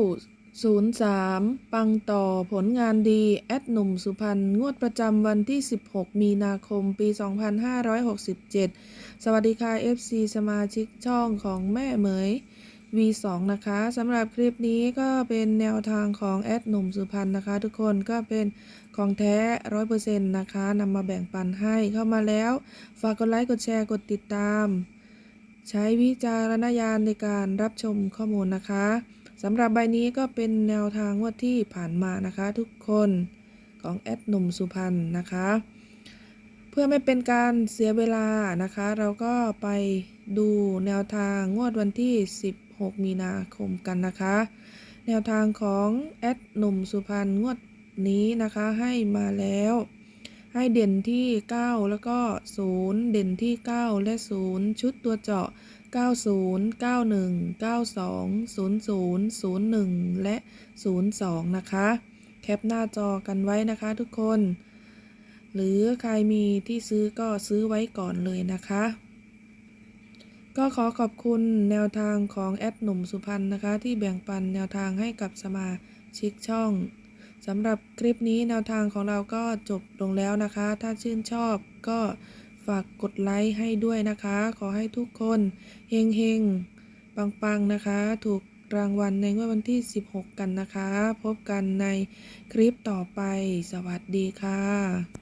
03 ปังต่อผลงานดีแอดหนุ่มสุพรรณงวดประจำวันที่ 16 มีนาคมปี 2567 สวัสดีค่ะ FC สมาชิกช่องของแม่เหมย V2 นะคะสำหรับคลิปนี้ก็เป็นแนวทางของแอดหนุ่มสุพรรณนะคะ ทุกคนก็เป็นของแท้100%นะคะนำมาแบ่งปันให้เข้ามาแล้ว ฝากกดไลค์กดแชร์กดติดตาม ใช้วิจารณญาณในการรับชมข้อมูลนะคะ สำหรับใบนี้ก็เป็นแนวทางงวดที่ผ่านมานะคะ ทุกคนของแอดหนุ่มสุพรรณนะคะ เพื่อไม่เป็นการเสียเวลานะคะ เราก็ไปดูแนวทางงวดวันที่ 16 มีนาคมกันนะคะ แนวทางของแอดหนุ่มสุพรรณงวดนี้นะคะให้มาแล้ว ให้เด่นที่ 9 แล้วก็ 0 เด่นที่ 9 และ 0 ชุดตัวเจาะ 90 91 92 00 01 และ 02 นะคะ แคปหน้าจอกันไว้นะคะทุกคน หรือใครมีที่ซื้อก็ซื้อไว้ก่อนเลยนะคะ ก็ขอขอบคุณแนวทางของแอดหนุ่มสุพรรณนะคะ ที่แบ่งปันแนวทางให้กับสมาชิกช่อง สำหรับคลิปนี้แนวทางของเราก็จบลงแล้วนะคะ ถ้าชื่นชอบก็ฝากกดไลค์ให้ด้วยนะคะ ขอให้ทุกคนเฮงเฮงปังปังๆนะคะ ถูกรางวัลในงวดวันที่ 16 กันนะคะ พบกันในคลิปต่อไป สวัสดีค่ะ